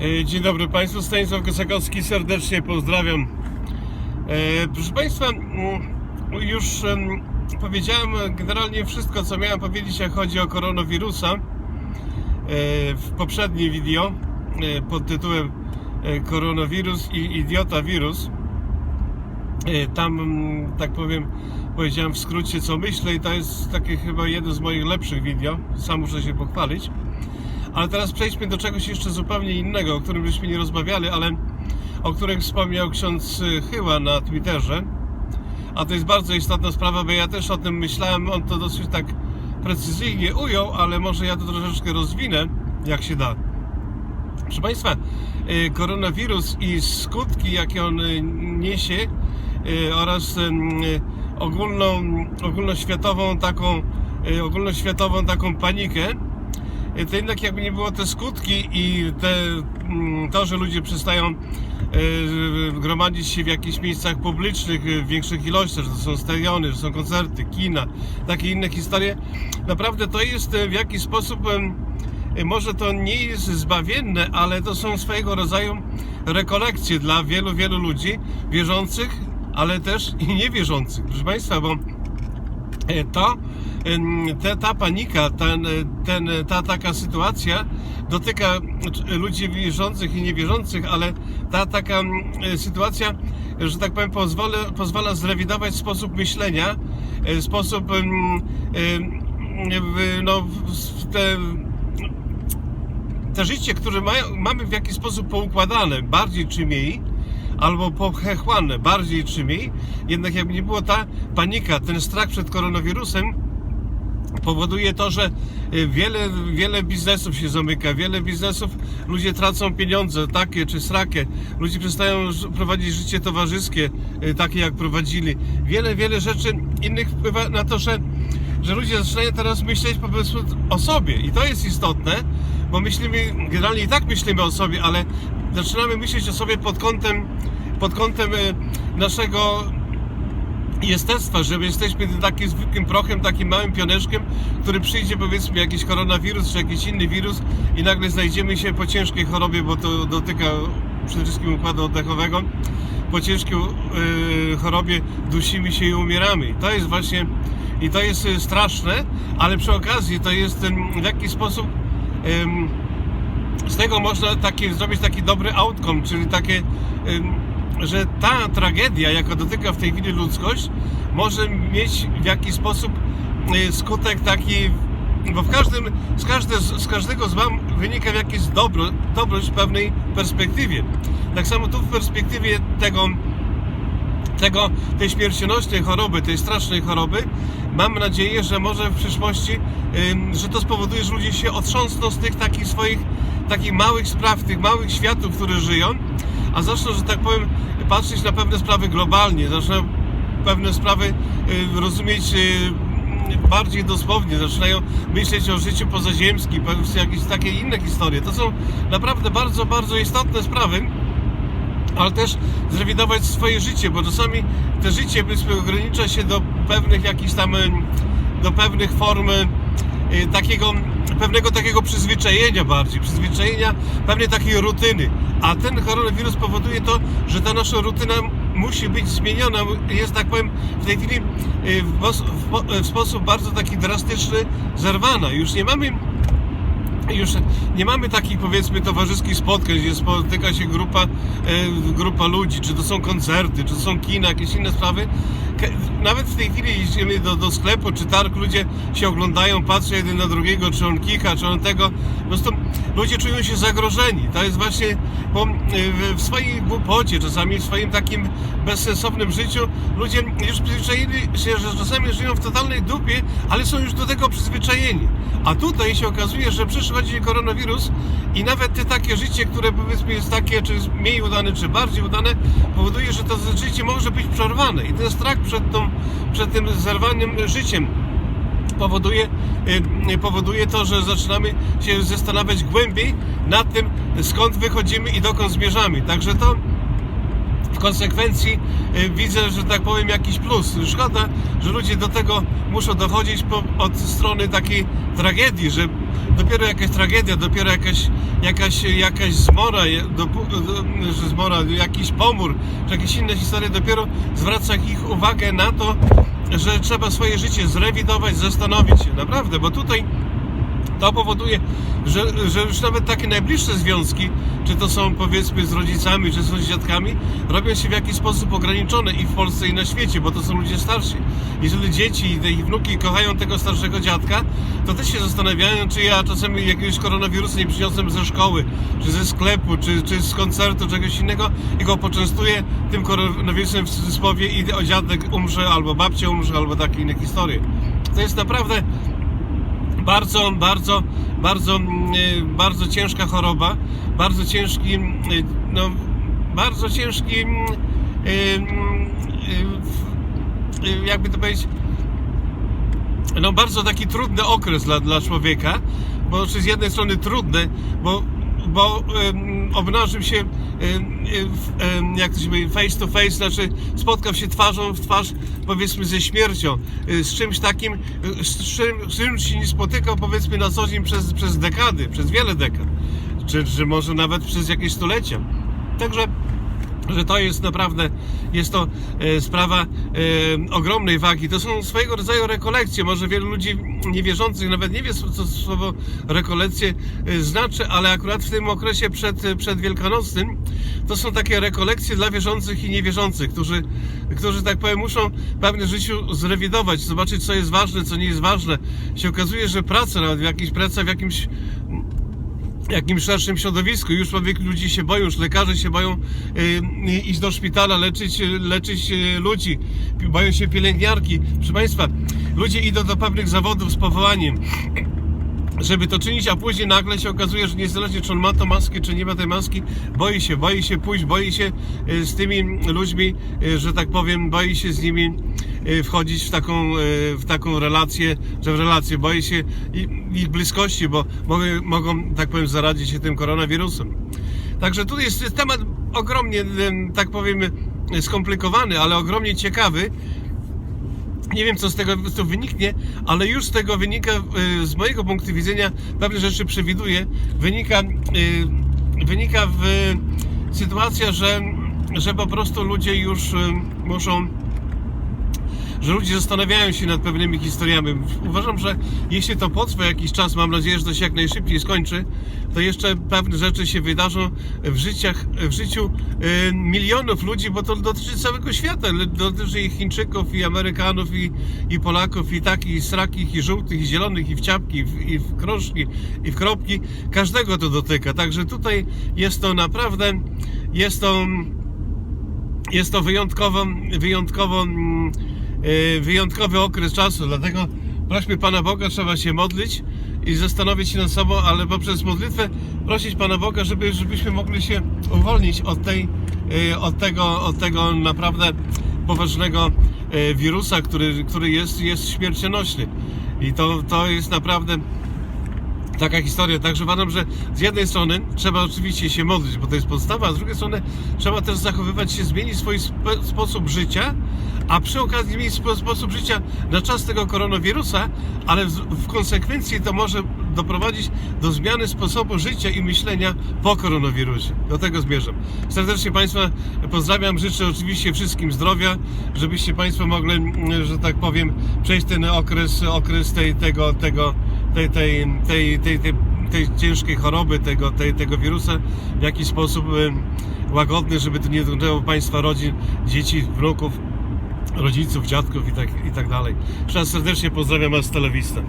E, Dzień dobry Państwu, Stanisław Kosakowski, serdecznie pozdrawiam. E, Proszę Państwa, mm, już em, powiedziałem generalnie wszystko, co miałem powiedzieć, jak chodzi o koronawirusa e, w poprzednim wideo e, pod tytułem Koronawirus i idiota wirus. Tam, mm, tak powiem, powiedziałem w skrócie, co myślę i to jest takie chyba jeden z moich lepszych wideo. Sam muszę się pochwalić. Ale teraz przejdźmy do czegoś jeszcze zupełnie innego, o którym byśmy nie rozmawiali, ale o którym wspomniał ksiądz y, Chyła na Twitterze. A to jest bardzo istotna sprawa, bo ja też o tym myślałem. On to dosyć tak precyzyjnie ujął, ale może ja to troszeczkę rozwinę, jak się da. Proszę Państwa, y, koronawirus i skutki, jakie on y, niesie oraz ogólną, ogólnoświatową taką, ogólnoświatową taką panikę, to jednak jakby nie było te skutki i te, mm, to, że ludzie przestają y, gromadzić się w jakichś miejscach publicznych w większych ilościach, że to są stadiony, że są koncerty, kina, takie inne historie, naprawdę to jest y, w jakiś sposób y, może to nie jest zbawienne, ale to są swojego rodzaju rekolekcje dla wielu, wielu ludzi wierzących, ale też i niewierzących. Proszę Państwa, bo em, te, ta panika, ten, ten, ta taka sytuacja dotyka ludzi wierzących i niewierzących, ale ta taka sytuacja, że tak powiem, pozwala, pozwala zrewidować sposób myślenia, e, sposób no, te, te życie, które mają, mamy w jakiś sposób poukładane, bardziej czy mniej, albo pochechłane, bardziej czy mniej, jednak jakby nie było ta panika, ten strach przed koronawirusem, powoduje to, że y, wiele, wiele biznesów się zamyka, wiele biznesów, ludzie tracą pieniądze, takie czy srakie, ludzie przestają prowadzić życie towarzyskie, y, takie jak prowadzili. Wiele, wiele rzeczy innych wpływa na to, że, że ludzie zaczynają teraz myśleć po prostu o sobie. I to jest istotne, bo myślimy, generalnie i tak myślimy o sobie, ale zaczynamy myśleć o sobie pod kątem, pod kątem y, naszego jestestwa, że my jesteśmy takim zwykłym prochem, takim małym pioneczkiem, który przyjdzie powiedzmy jakiś koronawirus czy jakiś inny wirus i nagle znajdziemy się po ciężkiej chorobie, bo to dotyka przede wszystkim układu oddechowego. Po ciężkiej yy, chorobie dusimy się i umieramy. To jest właśnie i to jest y, straszne, ale przy okazji to jest w jakiś sposób z tego można taki, zrobić taki dobry outcome, czyli takie, że ta tragedia, jaka dotyka w tej chwili ludzkość, może mieć w jakiś sposób y, skutek taki, bo w każdym, z, każde, z każdego zła wynika w jakieś dobro, dobroć w pewnej perspektywie. Tak samo tu w perspektywie tego, tego, tej śmiercionośnej choroby, tej strasznej choroby, mam nadzieję, że może w przyszłości, że to spowoduje, że ludzie się otrząsną z tych takich swoich, takich małych spraw, tych małych światów, które żyją, a zaczną, że tak powiem, patrzeć na pewne sprawy globalnie, zaczną pewne sprawy rozumieć bardziej dosłownie, zaczynają myśleć o życiu pozaziemskim, jakieś takie inne historie. To są naprawdę bardzo, bardzo istotne sprawy ale też zrewidować swoje życie, bo czasami te życie powiedzmy ogranicza się do pewnych jakichś tam, do pewnych form takiego, pewnego takiego przyzwyczajenia bardziej, przyzwyczajenia pewnej takiej rutyny, a ten koronawirus powoduje to, że ta nasza rutyna musi być zmieniona, jest tak powiem w tej chwili e, w, w, w sposób bardzo taki drastyczny zerwana. Już nie mamy już nie mamy takich powiedzmy towarzyskich spotkań, gdzie spotyka się grupa, e, grupa ludzi, czy to są koncerty, czy to są kina, jakieś inne sprawy. Nawet w tej chwili idziemy do, do sklepu, czy targ, ludzie się oglądają, patrzą jeden na drugiego, czy on kicha, czy on tego. Po prostu ludzie czują się zagrożeni. To jest właśnie po, e, w- swojej głupocie, czasami w swoim takim bezsensownym życiu, ludzie już przyzwyczaili się, że czasami żyją w totalnej dupie, ale są już do tego przyzwyczajeni. A tutaj się okazuje, że koronawirus i nawet takie życie, które powiedzmy jest takie, czy jest mniej udane, czy bardziej udane, powoduje, że to życie może być przerwane. I ten strach przed, tą, przed tym zerwanym życiem powoduje, y, powoduje to, że zaczynamy się zastanawiać głębiej nad tym, skąd wychodzimy i dokąd zmierzamy. Także to konsekwencji y, widzę, że tak powiem, jakiś plus. Szkoda, że ludzie do tego muszą dochodzić po, od strony takiej tragedii, że dopiero jakaś tragedia, dopiero jakaś, jakaś, jakaś zmora, je- dopu- do, że zmora, jakiś pomór, czy jakieś inne historie, dopiero zwraca ich uwagę na to, że trzeba swoje życie zrewidować, zastanowić się. Naprawdę, bo tutaj to powoduje, że, że już nawet takie najbliższe związki, czy to są powiedzmy z rodzicami, czy z dziadkami, robią się w jakiś sposób ograniczone i w Polsce i na świecie, bo to są ludzie starsi. Jeżeli dzieci i wnuki kochają tego starszego dziadka, to też się zastanawiają, czy ja czasami jakiegoś koronawirusa nie przyniosłem ze szkoły, czy ze sklepu, czy, czy z koncertu, czegoś innego i go poczęstuję tym koronawirusem w cudzysłowie i o dziadek umrze, albo babcia umrze, albo takie inne historie. To jest naprawdę bardzo, bardzo, bardzo, mm, e, bardzo ciężka choroba, bardzo ciężki, mm, e, no, bardzo ciężki, mm, e, jakby to powiedzieć, no bardzo taki trudny okres dla, dla człowieka, bo z jednej strony trudny, bo, bo obnażył się, jak to się mówi, face to face, znaczy spotkał się twarzą w twarz, powiedzmy, ze śmiercią, y, z czymś takim, y, z czym, z czym się nie spotykał, powiedzmy, na co dzień przez, przez dekady, przez wiele dekad, czy, czy może nawet przez jakieś stulecia. Także że to jest naprawdę, jest to e, sprawa e, ogromnej wagi. To są swojego rodzaju rekolekcje. Może wielu ludzi niewierzących nawet nie wie, co słowo rekolekcje e, znaczy, ale akurat w tym okresie przed, przed Wielkanocnym to są takie rekolekcje dla wierzących i niewierzących, którzy, którzy tak powiem, muszą pewne życiu zrewidować, zobaczyć, co jest ważne, co nie jest ważne. Się okazuje, że praca, nawet w jakiejś praca w jakimś jakimś szerszym środowisku. Już człowiek ludzi się boją, już lekarze się boją y, iść do szpitala, leczyć, leczyć y, ludzi. Boją się pielęgniarki. Proszę Państwa, ludzie idą do pewnych zawodów z powołaniem żeby to czynić, a później nagle się okazuje, że niezależnie czy on ma tą maskę, czy nie ma tej maski, boi się, boi się pójść, boi się y, z tymi ludźmi, y, że tak powiem, boi się z nimi y, wchodzić w taką, w taką relację, że w relację, boi się ich bliskości, bo mogą, tak powiem, zaradzić się tym koronawirusem. Także tutaj jest, temat ogromnie, tak powiem, skomplikowany, ale ogromnie ciekawy. Nie wiem, co z tego co wyniknie, ale już z tego wynika, y, z mojego punktu widzenia, pewne rzeczy przewiduję. Wynika, y, wynika w sytuacja, że, że po prostu ludzie już y, muszą że ludzie zastanawiają się nad pewnymi historiami. Uważam, że jeśli to potrwa jakiś czas, mam nadzieję, że to się jak najszybciej skończy, to jeszcze pewne rzeczy się wydarzą w, życiach, w życiu e, milionów ludzi, bo to dotyczy całego świata. Dotyczy i Chińczyków, i Amerykanów, i, i Polaków, i takich, i srakich, i żółtych, i zielonych, i w ciapki, i w, krążki, i w kropki. Każdego to dotyka. Także tutaj jest to naprawdę, jest to jest to wyjątkowo, wyjątkowo, mm, wyjątkowy okres czasu, dlatego prośmy Pana Boga, trzeba się modlić i zastanowić się nad sobą, ale poprzez modlitwę prosić Pana Boga, żeby, żebyśmy mogli się uwolnić od, tej, e, od, tego, od tego naprawdę poważnego e, wirusa, który, który jest, jest śmiercionośny. I to, to jest naprawdę taka historia. Także uważam, że z jednej strony trzeba oczywiście się modlić, bo to jest podstawa, a z drugiej strony trzeba też zachowywać się, zmienić swój sposób życia, a przy okazji zmienić spo- sposób życia na czas tego koronawirusa, ale w, w konsekwencji to może doprowadzić do zmiany sposobu życia i myślenia po koronawirusie. Do tego zmierzam. Serdecznie Państwa pozdrawiam, życzę oczywiście wszystkim zdrowia, żebyście Państwo mogli, mm, że tak powiem, przejść ten okres, okres tej, tego, tego, tej, tej, tej, tej, tej, tej ciężkiej choroby, tego, tej, tego wirusa w jakiś sposób łagodny, żeby to nie dotykało Państwa rodzin, dzieci, wnuków, rodziców, dziadków i tak, i tak dalej. Jeszcze raz serdecznie pozdrawiam Was z Telewista.